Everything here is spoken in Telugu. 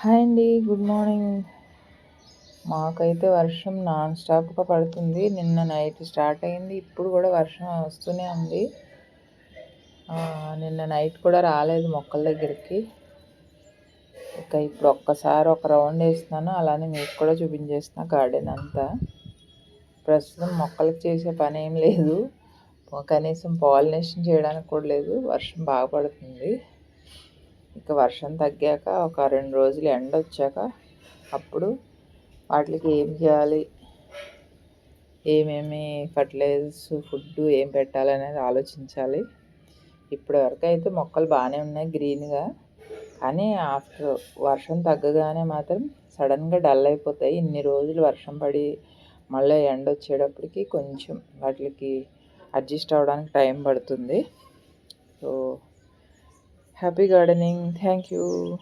హాయ్ అండి గుడ్ మార్నింగ్. మాకైతే వర్షం నాన్ స్టాప్గా పడుతుంది. నిన్న నైట్ స్టార్ట్ అయింది ఇప్పుడు కూడా వర్షం వస్తూనే ఉంది. నిన్న నైట్ కూడా రాలేదు మొక్కల దగ్గరికి. ఇక ఇప్పుడు ఒక్కసారి ఒక రౌండ్ వేస్తున్నాను అలానే మీకు కూడా చూపించేస్తున్నా గార్డెన్ అంతా. ప్రస్తుతం మొక్కలకు చేసే పని ఏం లేదు. కనీసం పాలినేషన్ చేయడానికి కూడా లేదు వర్షం బాగా పడుతుంది. ఇంకా వర్షం తగ్గాక ఒక రెండు రోజులు ఎండ వచ్చాక అప్పుడు వాటికి ఏం చేయాలి? ఏమేమి ఫర్టిలైజర్స్ ఫుడ్ ఏం పెట్టాలి అనేది ఆలోచించాలి. ఇప్పటి వరకు అయితే మొక్కలు బాగానే ఉన్నాయి గ్రీన్గా. కానీ ఆఫ్టర్ వర్షం తగ్గగానే మాత్రం సడన్గా డల్ అయిపోతాయి. ఇన్ని రోజులు వర్షం పడి మళ్ళీ ఎండ వచ్చేటప్పటికి కొంచెం వాటికి అడ్జస్ట్ అవ్వడానికి టైం పడుతుంది. So happy gardening. Thank you.